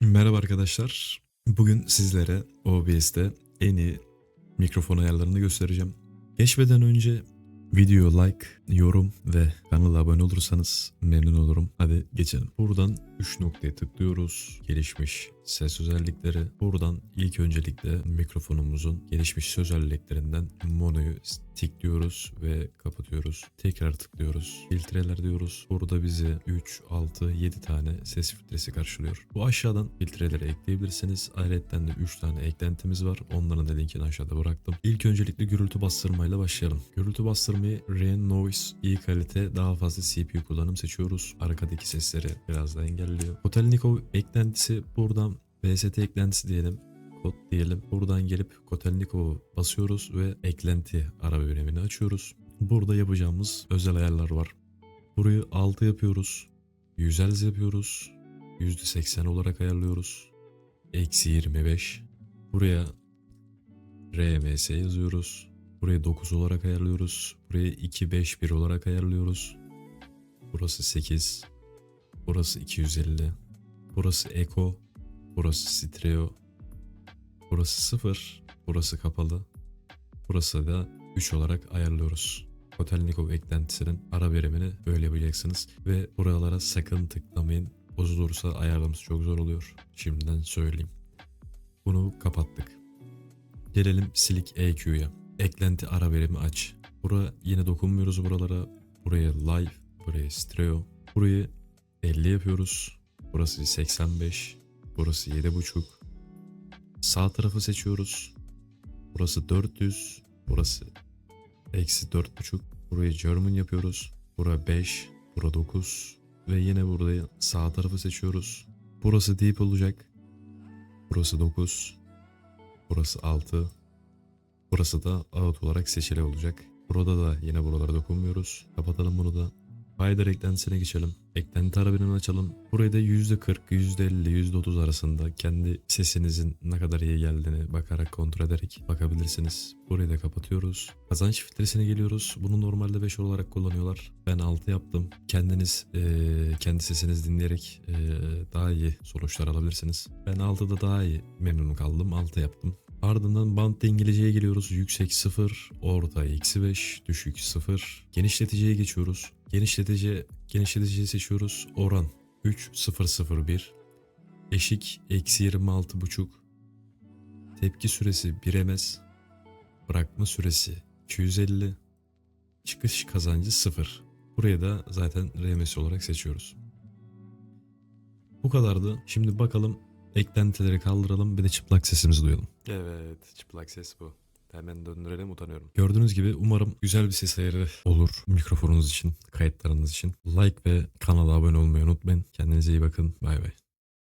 Merhaba arkadaşlar. Bugün sizlere OBS'te en iyi mikrofon ayarlarını göstereceğim. Geçmeden önce video like, yorum ve kanala abone olursanız memnun olurum. Hadi geçelim. Buradan 3 noktaya tıklıyoruz. Gelişmiş ses özellikleri. Buradan ilk öncelikle mikrofonumuzun gelişmiş özelliklerinden monoyu tıklıyoruz ve kapatıyoruz. Tekrar tıklıyoruz. Filtreler diyoruz. Burada bizi 3, 6, 7 tane ses filtresi karşılıyor. Bu aşağıdan filtreleri ekleyebilirsiniz. Ayrıca de 3 tane eklentimiz var. Onların da linkini aşağıda bıraktım. İlk öncelikle gürültü bastırmayla başlayalım. Gürültü bastırmayı Rain Noise iyi kalite daha fazla CPU kullanım seçiyoruz. Arkadaki sesleri biraz da engelliyor. Kotelnikov eklentisi buradan VST eklentisi diyelim kod diyelim. Buradan gelip Kotelnikov'u basıyoruz ve eklenti ara bölümünü açıyoruz. Burada yapacağımız özel ayarlar var. Burayı 6 yapıyoruz. 100 Hz yapıyoruz. %80 olarak ayarlıyoruz. Eksi 25. Buraya RMS yazıyoruz. Buraya 9 olarak ayarlıyoruz. Buraya 251 olarak ayarlıyoruz. Burası 8. Burası 250. Burası Echo. Burası Stereo. Burası 0. Burası kapalı. Burası da 3 olarak ayarlıyoruz. Kotelnikov eklentisinin ara verimini böyle yapacaksınız. Ve buralara sakın tıklamayın. Bozulursa ayarlaması çok zor oluyor. Şimdiden söyleyeyim. Bunu kapattık. Gelelim Silik EQ'ya. Eklenti ara verimi aç. Bura yine dokunmuyoruz buralara. Buraya live, buraya stereo. Burayı 50 yapıyoruz. Burası 85. Burası 7.5. Sağ tarafı seçiyoruz. Burası 400. Burası eksi 4.5. Burayı German yapıyoruz. Bura 5. Bura 9. Ve yine burada sağ tarafı seçiyoruz. Burası deep olacak. Burası 9. Burası 6. Burası da out olarak seçili olacak. Burada da yine buralara dokunmuyoruz. Kapatalım bunu da. Faydar eklentisine geçelim. Eklenti arabını açalım. Burayı da %40, %50, %30 arasında kendi sesinizin ne kadar iyi geldiğini bakarak kontrol ederek bakabilirsiniz. Burayı da kapatıyoruz. Kazanç filtresine geliyoruz. Bunu normalde 5 olarak kullanıyorlar. Ben 6 yaptım. Kendiniz eee, kendi sesinizi dinleyerek eee, daha iyi sonuçlar alabilirsiniz. Ben 6'da daha iyi memnun kaldım. 6 yaptım. Ardından bantta İngilizceye geliyoruz. Yüksek 0, orta eksi 5, düşük 0. Genişleticiye geçiyoruz. Genişletici, genişleticiyi seçiyoruz. Oran 3001. Eşik eksi 26,5. Tepki süresi 1 ms. Bırakma süresi 250. Çıkış kazancı 0. Buraya da zaten RMS olarak seçiyoruz. Bu kadardı. Şimdi bakalım eklentileri kaldıralım bir de çıplak sesimizi duyalım. Evet çıplak ses bu. Hemen döndürelim utanıyorum. Gördüğünüz gibi umarım güzel bir ses ayarı olur mikrofonunuz için, kayıtlarınız için. Like ve kanala abone olmayı unutmayın. Kendinize iyi bakın. Bay bay.